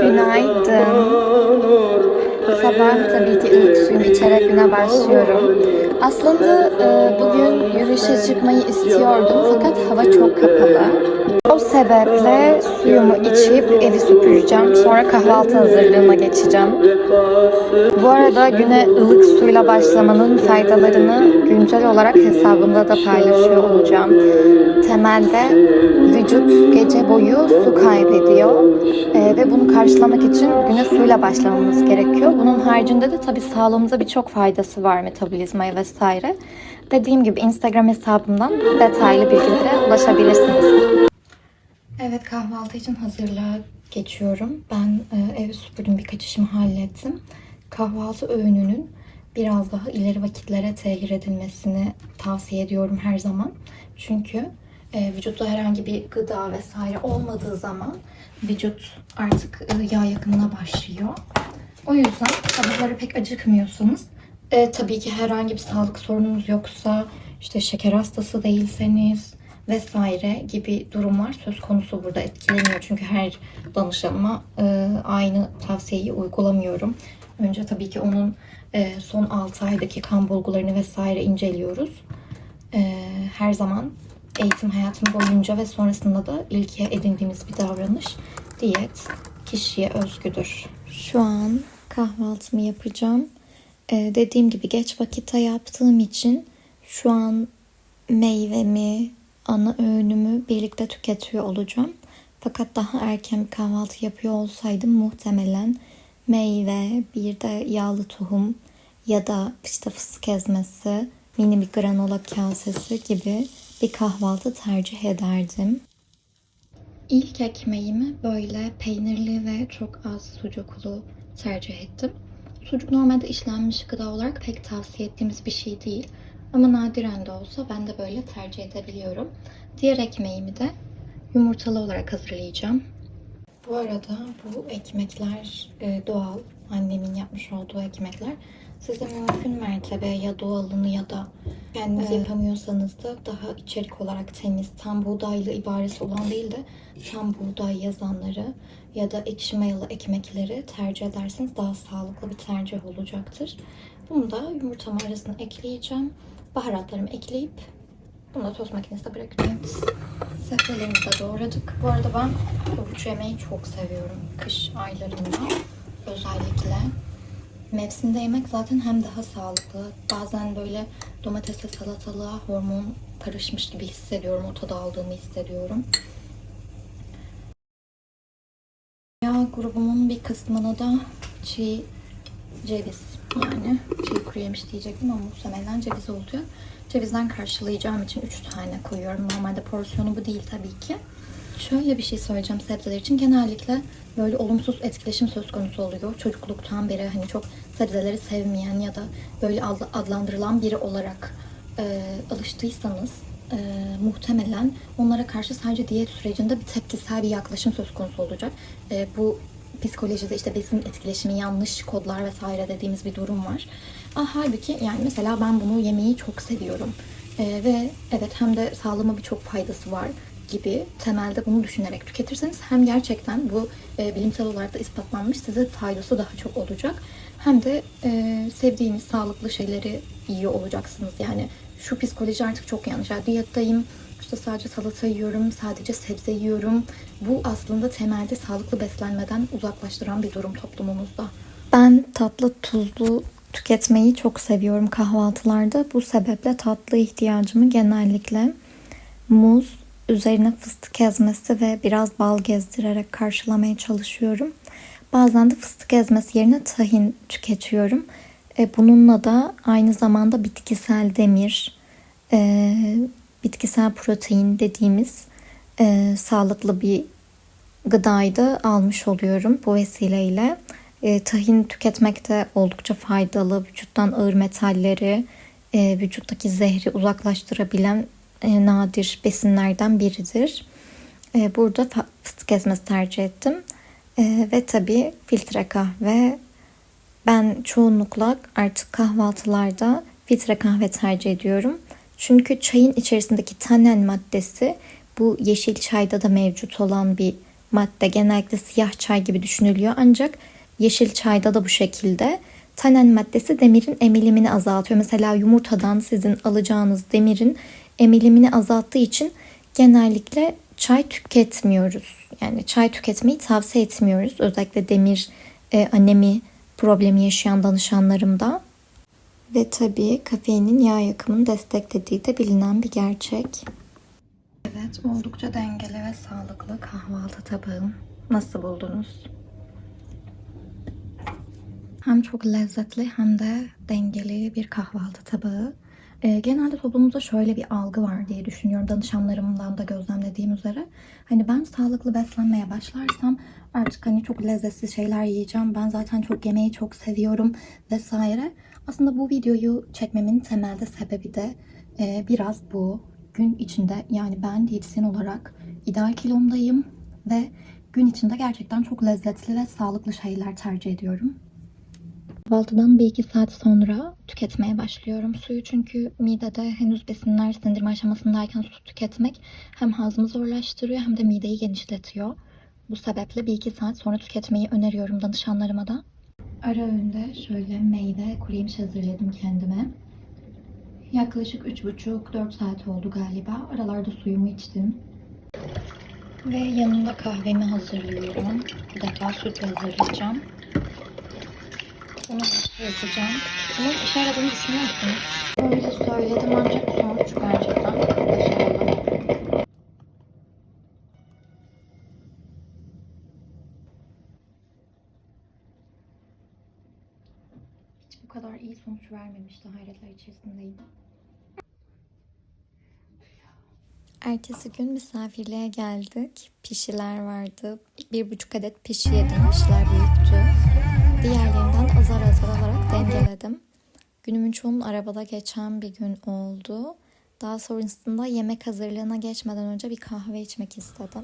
Günaydın. Sabah tabii ki ılık suyumu içerek güne başlıyorum. Aslında e, bugün yürüyüşe çıkmayı istiyordum fakat hava çok kapalı. O sebeple suyumu içip evi süpüreceğim. Sonra kahvaltı hazırlığına geçeceğim. Bu arada güne ılık suyla başlamanın faydalarını güncel olarak hesabımda da paylaşıyor olacağım. Temelde vücut gece boyu su kaybediyor Ee, ve bunu karşılamak için güne suyla başlamamız gerekiyor. Bunun haricinde de tabii sağlığımıza birçok faydası var metabolizmaya vesaire. Dediğim gibi Instagram hesabımdan detaylı bilgilere ulaşabilirsiniz. Evet kahvaltı için hazırlığa geçiyorum. Ben e, ev süpürdüm birkaç işimi hallettim. Kahvaltı öğününün biraz daha ileri vakitlere tehir edilmesini tavsiye ediyorum her zaman. Çünkü e, vücutta herhangi bir gıda vesaire olmadığı zaman vücut artık e, yağ yakımına başlıyor. O yüzden sabahları pek acıkmıyorsanız e, tabii ki herhangi bir sağlık sorununuz yoksa işte şeker hastası değilseniz vesaire gibi durumlar söz konusu burada etkileniyor. Çünkü her danışanıma e, aynı tavsiyeyi uygulamıyorum. Önce tabii ki onun e, son 6 aydaki kan bulgularını vesaire inceliyoruz. E, her zaman eğitim hayatım boyunca ve sonrasında da ilke edindiğimiz bir davranış diyet kişiye özgüdür. Şu an kahvaltımı yapacağım. Ee, dediğim gibi geç vakitte yaptığım için şu an meyvemi, ana öğünümü birlikte tüketiyor olacağım. Fakat daha erken bir kahvaltı yapıyor olsaydım muhtemelen meyve, bir de yağlı tohum ya da işte fıstık ezmesi, mini bir granola kasesi gibi bir kahvaltı tercih ederdim. İlk ekmeğimi böyle peynirli ve çok az sucuklu tercih ettim. Sucuk normalde işlenmiş gıda olarak pek tavsiye ettiğimiz bir şey değil. Ama nadiren de olsa ben de böyle tercih edebiliyorum. Diğer ekmeğimi de yumurtalı olarak hazırlayacağım. Bu arada bu ekmekler e, doğal. Annemin yapmış olduğu ekmekler. Siz de mümkün mertebe ya doğalını ya da kendiniz yapamıyorsanız da daha içerik olarak temiz, tam buğdaylı ibaresi olan değil de tam buğday yazanları ya da ekşi mayalı ekmekleri tercih ederseniz daha sağlıklı bir tercih olacaktır. Bunu da yumurtamın arasına ekleyeceğim. Baharatlarımı ekleyip bunu da tost makinesine bırakacağım. Sebzelerimizi de doğradık. Bu arada ben havuç yemeyi çok seviyorum. Kış aylarında özellikle. Mevsimde yemek zaten hem daha sağlıklı. Bazen böyle domatese salatalığa hormon karışmış gibi hissediyorum. O tadı aldığımı hissediyorum. Yağ grubumun bir kısmına da çiğ ceviz yani çiğ kuru yemiş diyecektim ama muhtemelen ceviz olacak. Cevizden karşılayacağım için 3 tane koyuyorum. Normalde porsiyonu bu değil tabii ki. Şöyle bir şey söyleyeceğim sebzeler için. Genellikle böyle olumsuz etkileşim söz konusu oluyor. Çocukluktan beri hani çok sebzeleri sevmeyen ya da böyle adla- adlandırılan biri olarak e, alıştıysanız e, muhtemelen onlara karşı sadece diyet sürecinde bir tepkisel bir yaklaşım söz konusu olacak. E, bu psikolojide işte besin etkileşimi, yanlış kodlar vesaire dediğimiz bir durum var. Ah, halbuki yani mesela ben bunu yemeyi çok seviyorum. Ee, ve evet hem de sağlığıma birçok faydası var gibi temelde bunu düşünerek tüketirseniz hem gerçekten bu e, bilimsel olarak da ispatlanmış size faydası daha çok olacak. Hem de e, sevdiğiniz sağlıklı şeyleri yiyor olacaksınız. Yani şu psikoloji artık çok yanlış. Yani diyetteyim, işte sadece salata yiyorum, sadece sebze yiyorum. Bu aslında temelde sağlıklı beslenmeden uzaklaştıran bir durum toplumumuzda. Ben tatlı tuzlu tüketmeyi çok seviyorum kahvaltılarda. Bu sebeple tatlı ihtiyacımı genellikle muz, üzerine fıstık ezmesi ve biraz bal gezdirerek karşılamaya çalışıyorum. Bazen de fıstık ezmesi yerine tahin tüketiyorum. E, bununla da aynı zamanda bitkisel demir, e, bitkisel protein dediğimiz e, sağlıklı bir gıdayı da almış oluyorum bu vesileyle. E, tahin tüketmek de oldukça faydalı. Vücuttan ağır metalleri, e, vücuttaki zehri uzaklaştırabilen e, nadir besinlerden biridir. E, burada fıstık ezmesi tercih ettim. E, ve tabii filtre kahve. Ben çoğunlukla artık kahvaltılarda filtre kahve tercih ediyorum. Çünkü çayın içerisindeki tannen maddesi bu yeşil çayda da mevcut olan bir madde genellikle siyah çay gibi düşünülüyor. Ancak yeşil çayda da bu şekilde. Tanen maddesi demirin emilimini azaltıyor. Mesela yumurtadan sizin alacağınız demirin emilimini azalttığı için genellikle çay tüketmiyoruz. Yani çay tüketmeyi tavsiye etmiyoruz. Özellikle demir e, anemi problemi yaşayan danışanlarımda. Ve tabii kafeinin yağ yakımını desteklediği de bilinen bir gerçek. Evet, oldukça dengeli ve sağlıklı kahvaltı tabağım. Nasıl buldunuz? Hem çok lezzetli hem de dengeli bir kahvaltı tabağı. Ee, genelde toplumumuzda şöyle bir algı var diye düşünüyorum. Danışanlarımdan da gözlemlediğim üzere. Hani ben sağlıklı beslenmeye başlarsam artık hani çok lezzetli şeyler yiyeceğim. Ben zaten çok yemeği çok seviyorum vesaire. Aslında bu videoyu çekmemin temelde sebebi de e, biraz bu. Gün içinde yani ben diyetisyen olarak ideal kilomdayım ve gün içinde gerçekten çok lezzetli ve sağlıklı şeyler tercih ediyorum. Kahvaltıdan bir iki saat sonra tüketmeye başlıyorum suyu çünkü midede henüz besinler sindirme aşamasındayken su tüketmek hem hazmı zorlaştırıyor hem de mideyi genişletiyor. Bu sebeple bir iki saat sonra tüketmeyi öneriyorum danışanlarıma da. Ara öğünde şöyle meyve kuru hazırladım kendime. Yaklaşık 3,5-4 saat oldu galiba. Aralarda suyumu içtim. Ve yanında kahvemi hazırlıyorum. Bir defa süt hazırlayacağım. Bunu yapacağım? Bunun işe yaradığını düşünüyor musunuz? Öyle söyledim ancak sonuç gerçekten başarılı. Hiç bu kadar iyi vermemişti. Hayretler içerisindeyim. Ertesi gün misafirliğe geldik. Pişiler vardı. Bir buçuk adet pişi yedim. Pişiler büyüktü. Diğerlerinden azar azar alarak dengeledim. Günümün çoğunun arabada geçen bir gün oldu. Daha sonrasında yemek hazırlığına geçmeden önce bir kahve içmek istedim.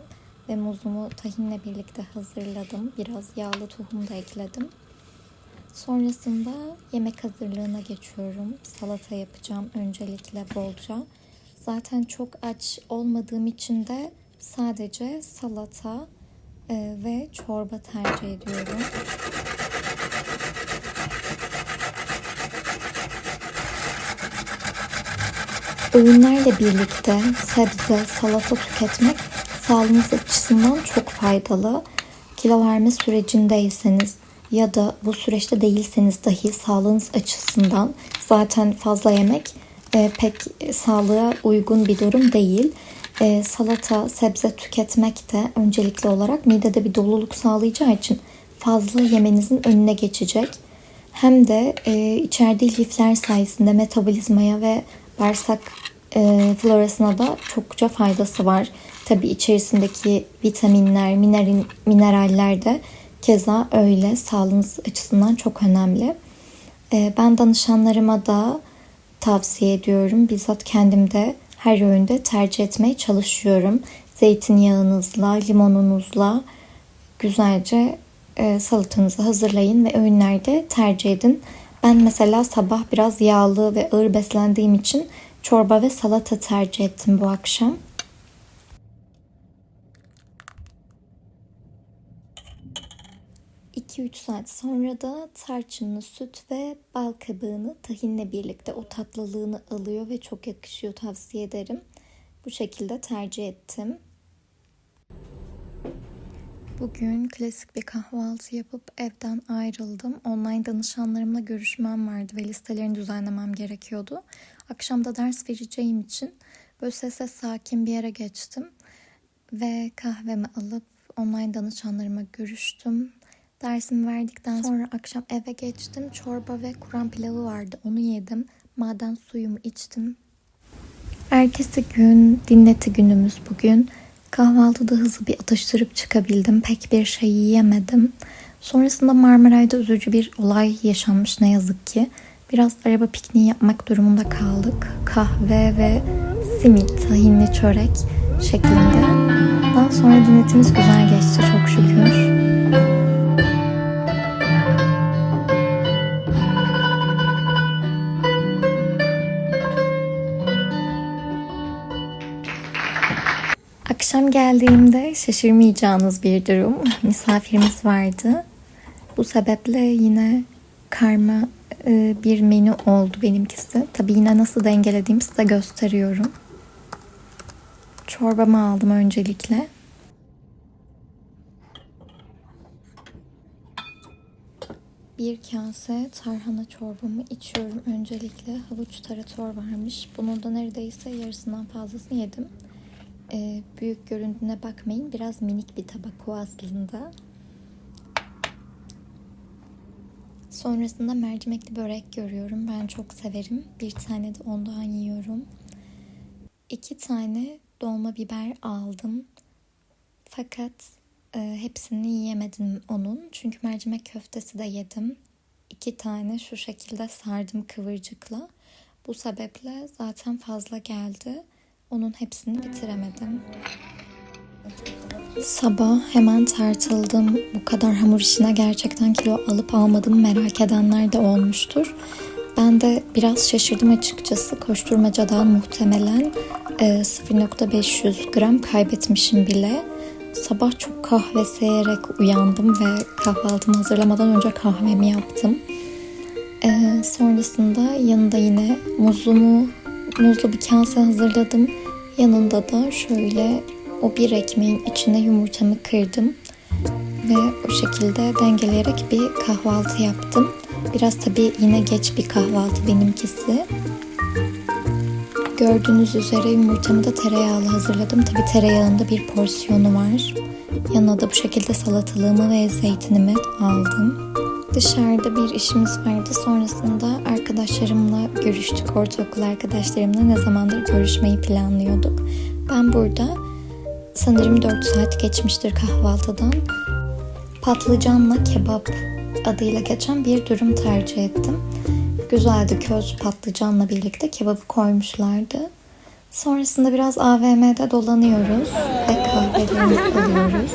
Ve muzumu tahinle birlikte hazırladım. Biraz yağlı tohum da ekledim. Sonrasında yemek hazırlığına geçiyorum. Salata yapacağım öncelikle bolca. Zaten çok aç olmadığım için de sadece salata e, ve çorba tercih ediyorum. Öğünlerle birlikte sebze, salata tüketmek sağlığınız açısından çok faydalı. Kilo verme sürecindeyseniz ya da bu süreçte değilseniz dahi sağlığınız açısından zaten fazla yemek e, pek sağlığa uygun bir durum değil. E, salata, sebze tüketmek de öncelikli olarak midede bir doluluk sağlayacağı için fazla yemenizin önüne geçecek. Hem de e, içerdiği lifler sayesinde metabolizmaya ve bağırsak e, florasına da çokça faydası var. Tabi içerisindeki vitaminler, mineral, mineraller de keza öyle sağlığınız açısından çok önemli. E, ben danışanlarıma da tavsiye ediyorum. Bizzat kendim de her öğünde tercih etmeye çalışıyorum. Zeytinyağınızla, limonunuzla güzelce e, salatanızı hazırlayın ve öğünlerde tercih edin. Ben mesela sabah biraz yağlı ve ağır beslendiğim için çorba ve salata tercih ettim bu akşam. ...2-3 saat sonra da tarçınlı süt ve bal kabığını tahinle birlikte o tatlılığını alıyor ve çok yakışıyor tavsiye ederim. Bu şekilde tercih ettim. Bugün klasik bir kahvaltı yapıp evden ayrıldım. Online danışanlarımla görüşmem vardı ve listelerini düzenlemem gerekiyordu. Akşamda ders vereceğim için böyle sessiz sakin bir yere geçtim. Ve kahvemi alıp online danışanlarıma görüştüm. Dersimi verdikten sonra akşam eve geçtim. Çorba ve Kur'an pilavı vardı. Onu yedim. Maden suyumu içtim. Ertesi gün dinleti günümüz bugün. Kahvaltıda hızlı bir atıştırıp çıkabildim. Pek bir şey yiyemedim. Sonrasında Marmaray'da üzücü bir olay yaşanmış ne yazık ki. Biraz araba pikniği yapmak durumunda kaldık. Kahve ve simit, tahinli çörek şeklinde. Daha sonra dinletimiz güzel geçti çok şükür. Geldiğimde şaşırmayacağınız bir durum. Misafirimiz vardı. Bu sebeple yine karma e, bir menü oldu benimkisi. Tabii yine nasıl dengelediğimi size gösteriyorum. Çorbamı aldım öncelikle. Bir kase tarhana çorbamı içiyorum. Öncelikle havuç tarator varmış. Bunun da neredeyse yarısından fazlasını yedim. Ee, büyük göründüğüne bakmayın. Biraz minik bir tabak o aslında. Sonrasında mercimekli börek görüyorum. Ben çok severim. Bir tane de ondan yiyorum. İki tane dolma biber aldım. Fakat e, hepsini yiyemedim onun. Çünkü mercimek köftesi de yedim. İki tane şu şekilde sardım kıvırcıkla. Bu sebeple zaten fazla geldi. Onun hepsini bitiremedim. Sabah hemen tartıldım. Bu kadar hamur işine gerçekten kilo alıp almadım merak edenler de olmuştur. Ben de biraz şaşırdım açıkçası. Koşturmacadan muhtemelen e, 0.500 gram kaybetmişim bile. Sabah çok kahve seyerek uyandım ve kahvaltımı hazırlamadan önce kahvemi yaptım. E, sonrasında yanında yine muzlumu, muzlu bir kase hazırladım. Yanında da şöyle o bir ekmeğin içine yumurtamı kırdım ve o şekilde dengeleyerek bir kahvaltı yaptım. Biraz tabii yine geç bir kahvaltı benimkisi. Gördüğünüz üzere yumurtamı da tereyağlı hazırladım. Tabii tereyağında bir porsiyonu var. Yanına da bu şekilde salatalığımı ve zeytinimi aldım. Dışarıda bir işimiz vardı. Sonrasında arkadaşlarımla görüştük. Ortaokul arkadaşlarımla ne zamandır görüşmeyi planlıyorduk. Ben burada sanırım 4 saat geçmiştir kahvaltıdan. Patlıcanla kebap adıyla geçen bir dürüm tercih ettim. Güzeldi köz patlıcanla birlikte kebabı koymuşlardı. Sonrasında biraz AVM'de dolanıyoruz ve kahvelerimizi alıyoruz.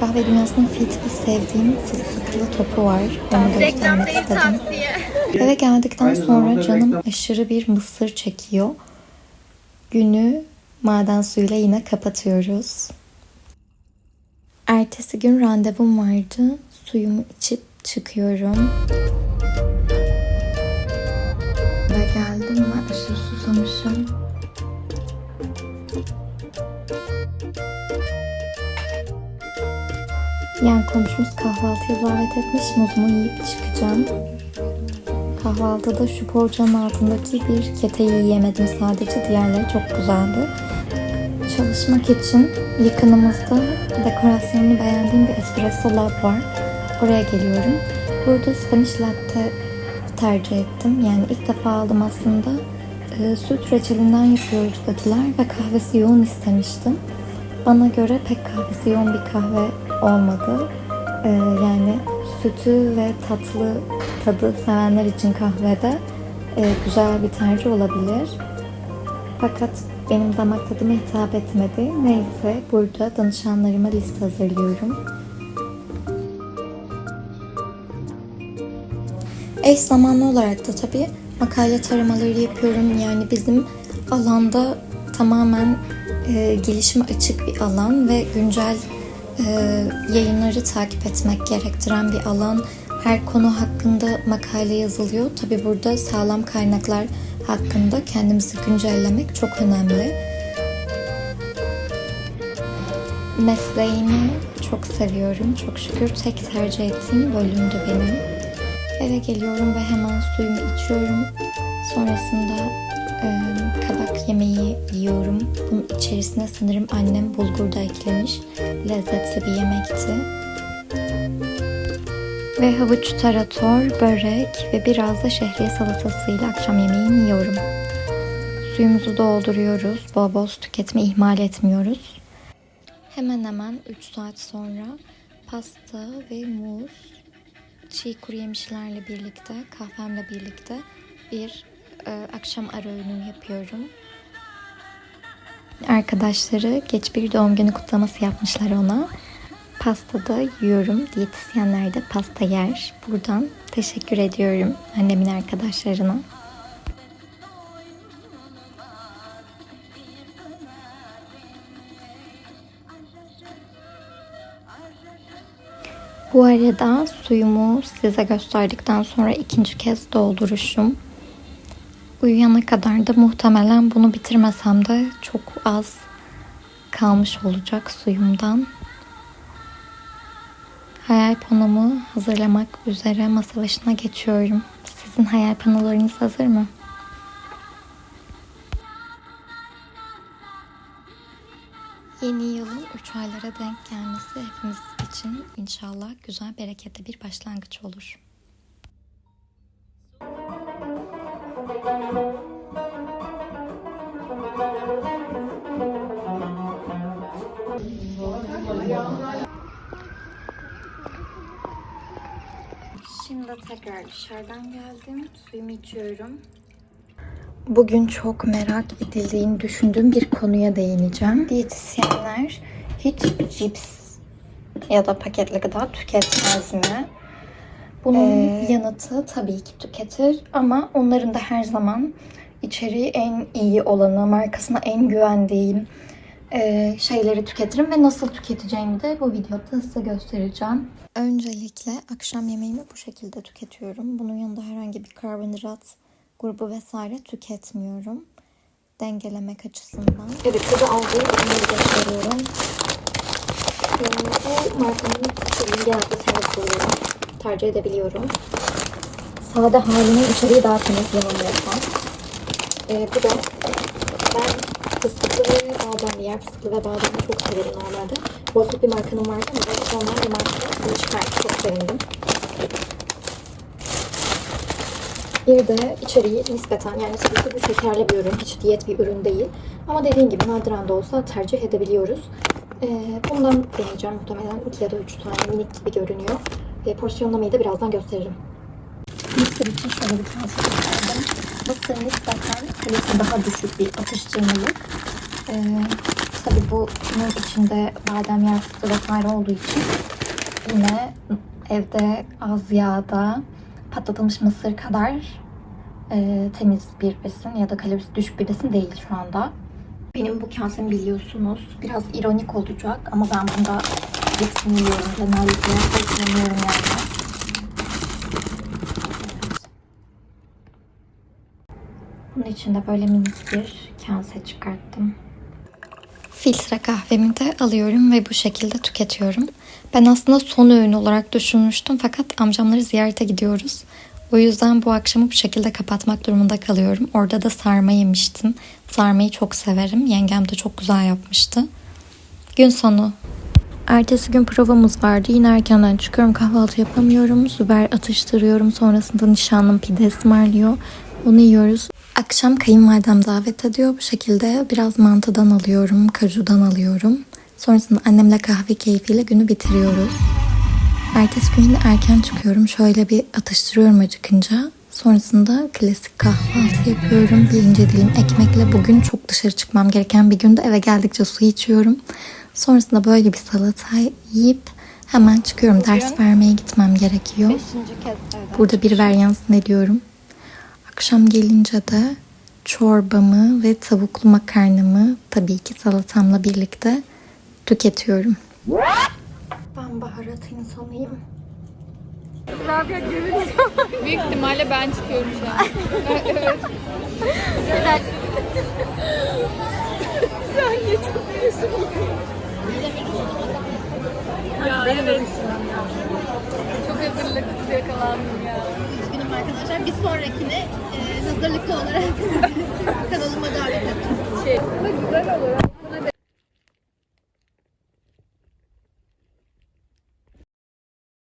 Kahve dünyasının fitli sevdiğim fıstıklı topu var. Onu göstermek istedim. Eve geldikten sonra canım aşırı bir mısır çekiyor. Günü maden suyuyla yine kapatıyoruz. Ertesi gün randevum vardı. Suyumu içip çıkıyorum. Ve geldim ve aşırı susamışım. Yani komşumuz kahvaltıya davet etmiş. Muzumu yiyip çıkacağım. Kahvaltıda şu poğaçanın altındaki bir keteyi yiyemedim sadece. Diğerleri çok güzeldi. Çalışmak için yakınımızda dekorasyonunu beğendiğim bir espresso lab var. Oraya geliyorum. Burada Spanish latte tercih ettim. Yani ilk defa aldım aslında. E, süt reçelinden yapıyoruz dediler ve kahvesi yoğun istemiştim. Bana göre pek kahvesi yoğun bir kahve olmadı. E, yani sütü ve tatlı tadı sevenler için kahvede e, güzel bir tercih olabilir. Fakat benim damak tadıma hitap etmedi. Neyse burada danışanlarıma liste hazırlıyorum. Eş zamanlı olarak da tabii makale taramaları yapıyorum. Yani bizim alanda tamamen e, gelişime açık bir alan ve güncel e, yayınları takip etmek gerektiren bir alan. Her konu hakkında makale yazılıyor. Tabii burada sağlam kaynaklar hakkında kendimizi güncellemek çok önemli. Mesleğimi çok seviyorum. Çok şükür tek tercih ettiğim bölümdü benim. Eve geliyorum ve hemen suyumu içiyorum. Sonrasında e, kabak yemeği yiyorum. Bunun içerisine sanırım annem bulgur da eklemiş. Lezzetli bir yemekti. Ve havuç tarator, börek ve biraz da şehriye salatasıyla akşam yemeğini yiyorum. Suyumuzu dolduruyoruz. Bol bol su tüketme ihmal etmiyoruz. Hemen hemen 3 saat sonra pasta ve muz, çiğ kuru yemişlerle birlikte, kahvemle birlikte bir akşam ara öğünü yapıyorum. Arkadaşları geç bir doğum günü kutlaması yapmışlar ona. Pasta da yiyorum. Diyetisyenler de pasta yer. Buradan teşekkür ediyorum annemin arkadaşlarına. Bu arada suyumu size gösterdikten sonra ikinci kez dolduruşum. Uyuyana kadar da muhtemelen bunu bitirmesem de çok az kalmış olacak suyumdan. Hayal panomu hazırlamak üzere masa başına geçiyorum. Sizin hayal panolarınız hazır mı? Yeni yılın 3 aylara denk gelmesi hepimiz için inşallah güzel, bereketli bir başlangıç olur. Şimdi tekrar dışarıdan geldim. Suyumu içiyorum. Bugün çok merak edildiğini düşündüğüm bir konuya değineceğim. Diyetisyenler hiç cips ya da paketli gıda tüketmez mi? Bunun yanıtı tabii ki tüketir ama onların da her zaman içeriği en iyi olanı, markasına en güvendiğim e, şeyleri tüketirim ve nasıl tüketeceğimi de bu videoda size göstereceğim. Öncelikle akşam yemeğimi bu şekilde tüketiyorum. Bunun yanında herhangi bir karbonhidrat grubu vesaire tüketmiyorum. Dengelemek açısından. Evet, burada aldığım ürünleri gösteriyorum. Ee, bu markanın içeriğini genelde temiz buluyorum. Tercih edebiliyorum. Sade halinin içeriği daha temiz yanılmıyorsam. Ee, bu da ben fıstıklı ve bademli yer fıstıklı ve bademli çok severim normalde. Bozuk bir markanın vardı ama ben sonra bir markada bunu çıkartıp çok sevindim. Bir de içeriği nispeten yani ki bu şekerli bir ürün, hiç diyet bir ürün değil. Ama dediğim gibi nadiren de olsa tercih edebiliyoruz. Ee, bundan deneyeceğim muhtemelen 2 ya da 3 tane minik gibi görünüyor. Ee, porsiyonlamayı da birazdan gösteririm. Mısır için şöyle bir çıkardım. Mısır nispeten kalorisi daha düşük bir atıştırmalık. Ee, tabii bunun içinde badem yer fıstığı vesaire olduğu için yine evde az yağda patlatılmış mısır kadar e, temiz bir besin ya da kalorisi düşük bir besin değil şu anda. Benim bu kasemi biliyorsunuz. Biraz ironik olacak ama ben bunda hepsini yiyorum genellikle. Beklemiyorum yani. Bunun için de böyle minik bir kase çıkarttım. Filtre kahvemi de alıyorum ve bu şekilde tüketiyorum. Ben aslında son öğün olarak düşünmüştüm fakat amcamları ziyarete gidiyoruz. O yüzden bu akşamı bu şekilde kapatmak durumunda kalıyorum. Orada da sarma yemiştim. Sarmayı çok severim. Yengem de çok güzel yapmıştı. Gün sonu. Ertesi gün provamız vardı. Yine erkenden çıkıyorum. Kahvaltı yapamıyorum. Biber atıştırıyorum. Sonrasında nişanlım pide ısmarlıyor. Onu yiyoruz. Akşam kayınvalidem davet ediyor. Bu şekilde biraz mantıdan alıyorum. Kajudan alıyorum. Sonrasında annemle kahve keyfiyle günü bitiriyoruz. Ertesi gün yine erken çıkıyorum. Şöyle bir atıştırıyorum acıkınca. Sonrasında klasik kahvaltı yapıyorum. Bir ince dilim ekmekle. Bugün çok dışarı çıkmam gereken bir günde eve geldikçe su içiyorum. Sonrasında böyle bir salata yiyip hemen çıkıyorum. Ders vermeye gitmem gerekiyor. Burada bir varyansın ediyorum. Akşam gelince de çorbamı ve tavuklu makarnamı tabii ki salatamla birlikte tüketiyorum. Ben baharat insanıyım. Büyük ihtimalle ben çıkıyorum şu an. ya evet. Çok hazırlıksız yakalandım ya arkadaşlar. Bir sonrakine e, hazırlıklı olarak kanalıma davet edeceğim. Şey, güzel olur.